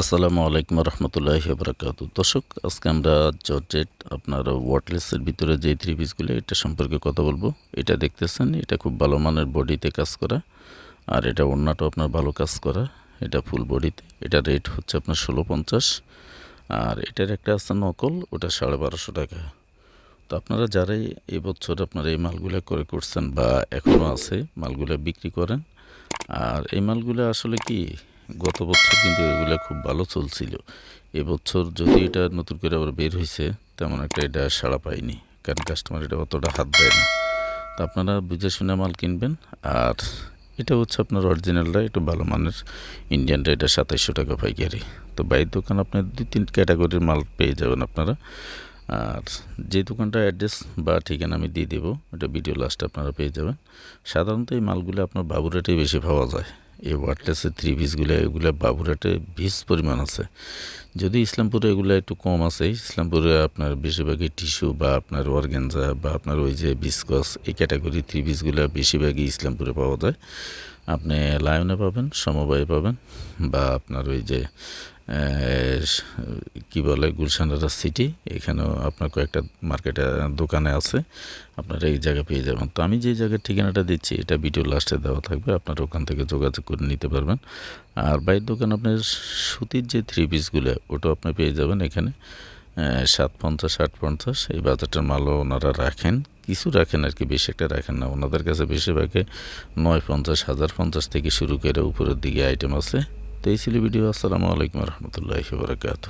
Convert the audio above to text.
আসসালামু আলাইকুম রহমতুল্লাহি বরকাত দর্শক, আজকে আমরা জর্জেট, আপনার ওয়াটলেসের ভিতরে যে থ্রি পিসগুলো এটা সম্পর্কে কথা বলব। এটা দেখতেছেন, এটা খুব ভালো মানের বডিতে কাজ করা। আর এটা অন্যটাও আপনার ভালো কাজ করা। এটা ফুল বডিতে। এটা রেট হচ্ছে আপনার ষোলো পঞ্চাশ। আর এটার একটা আছে নকল, ওটা সাড়ে বারোশো টাকা। তো আপনারা যারাই এবছর আপনারা এই মালগুলো করে করছেন বা এখনও আছে, মালগুলো বিক্রি করেন। আর এই মালগুলো আসলে কি গত বছর কিন্তু এগুলো খুব ভালো চলছিল। এবছর যদি এটা নতুন করে আবার বের হয়েছে তেমন একটা এটা সাড়া পায়নি কারণ কাস্টমার এটা অতটা হাত দেয় না। তো আপনারা বুঝে শুনে মাল কিনবেন। আর এটা হচ্ছে আপনার অরিজিনালটা একটু ভালো মানের। ইন্ডিয়ানটা এটা সাতাইশশো টাকা পাইকারি। তো বাইরের দোকান আপনার দুই, তিন ক্যাটাগরির মাল পেয়ে যাবেন আপনারা। আর যে দোকানটা অ্যাড্রেস বা ঠিকানা আমি দিয়ে দেবো এটা ভিডিও লাস্টে আপনারা পেয়ে যাবেন। সাধারণত এই মালগুলো আপনার বাবুরাটেই বেশি পাওয়া যায়। এই ওয়ার্ডলেসের থ্রি পিসগুলো এগুলো বাবুরাটে ভিস পরিমাণ আছে। যদি ইসলামপুরে এগুলো একটু কম আছে, ইসলামপুরে আপনার বেশিরভাগই টিস্যু বা আপনার অর্গেনজা বা আপনার ওই যে বিস্কস এই ক্যাটাগরি থ্রি পিসগুলো বেশিরভাগই ইসলামপুরে পাওয়া যায়। আপনি লায়নে পাবেন, সমবায়ে পাবেন বা আপনার ওই যে কি বলে গুলশানারা সিটি, এখানেও আপনার কয়েকটা মার্কেটে দোকানে আছে। আপনারা এই জায়গা পেয়ে যাবেন। তো আমি যে জায়গার ঠিকানাটা দিচ্ছি, এটা ভিডিও লাস্টে দেওয়া থাকবে, আপনারা ওখান থেকে যোগাযোগ করে নিতে পারবেন। আর বাইরের দোকান, আপনার সুতির যে থ্রি পিসগুলো ওটাও আপনি পেয়ে যাবেন এখানে। সাত পঞ্চাশ আট পঞ্চাশ এই বাজারটার মালও ওনারা রাখেন। কিছু রাখেন আর কি, বেশি একটা রাখেন না। ওনাদের কাছে বেশিরভাগে নয় পঞ্চাশ হাজার পঞ্চাশ থেকে শুরু করে উপরের দিকে আইটেম আছে। তো এই ছিল ভিডিও আসসালামু আলাইকুম রহমতুল্লাহ বারকাত